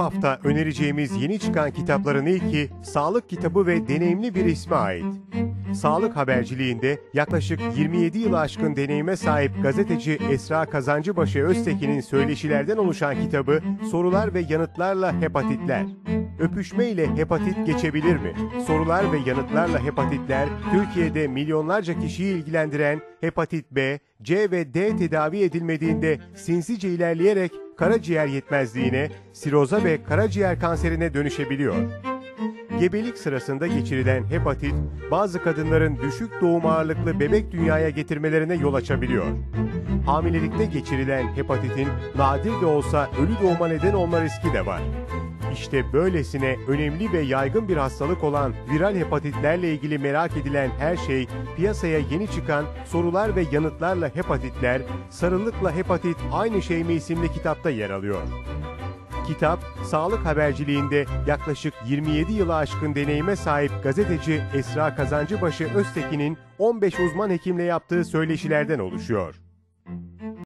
hafta önereceğimiz yeni çıkan kitapların ilki sağlık kitabı ve deneyimli bir isme ait. Sağlık haberciliğinde yaklaşık 27 yılı aşkın deneyime sahip gazeteci Esra Kazancıbaşı Öztekin'in söyleşilerden oluşan kitabı Sorular ve Yanıtlarla Hepatitler. Öpüşme ile hepatit geçebilir mi? Sorular ve yanıtlarla hepatitler Türkiye'de milyonlarca kişiyi ilgilendiren hepatit B, C ve D tedavi edilmediğinde sinsice ilerleyerek karaciğer yetmezliğine, siroza ve karaciğer kanserine dönüşebiliyor. Gebelik sırasında geçirilen hepatit, bazı kadınların düşük doğum ağırlıklı bebek dünyaya getirmelerine yol açabiliyor. Hamilelikte geçirilen hepatitin nadir de olsa ölü doğuma neden olma riski de var. İşte böylesine önemli ve yaygın bir hastalık olan viral hepatitlerle ilgili merak edilen her şey piyasaya yeni çıkan sorular ve yanıtlarla hepatitler, sarılıkla hepatit aynı şey mi isimli kitapta yer alıyor. Kitap, sağlık haberciliğinde yaklaşık 27 yılı aşkın deneyime sahip gazeteci Esra Kazancıbaşı Öztekin'in 15 uzman hekimle yaptığı söyleşilerden oluşuyor.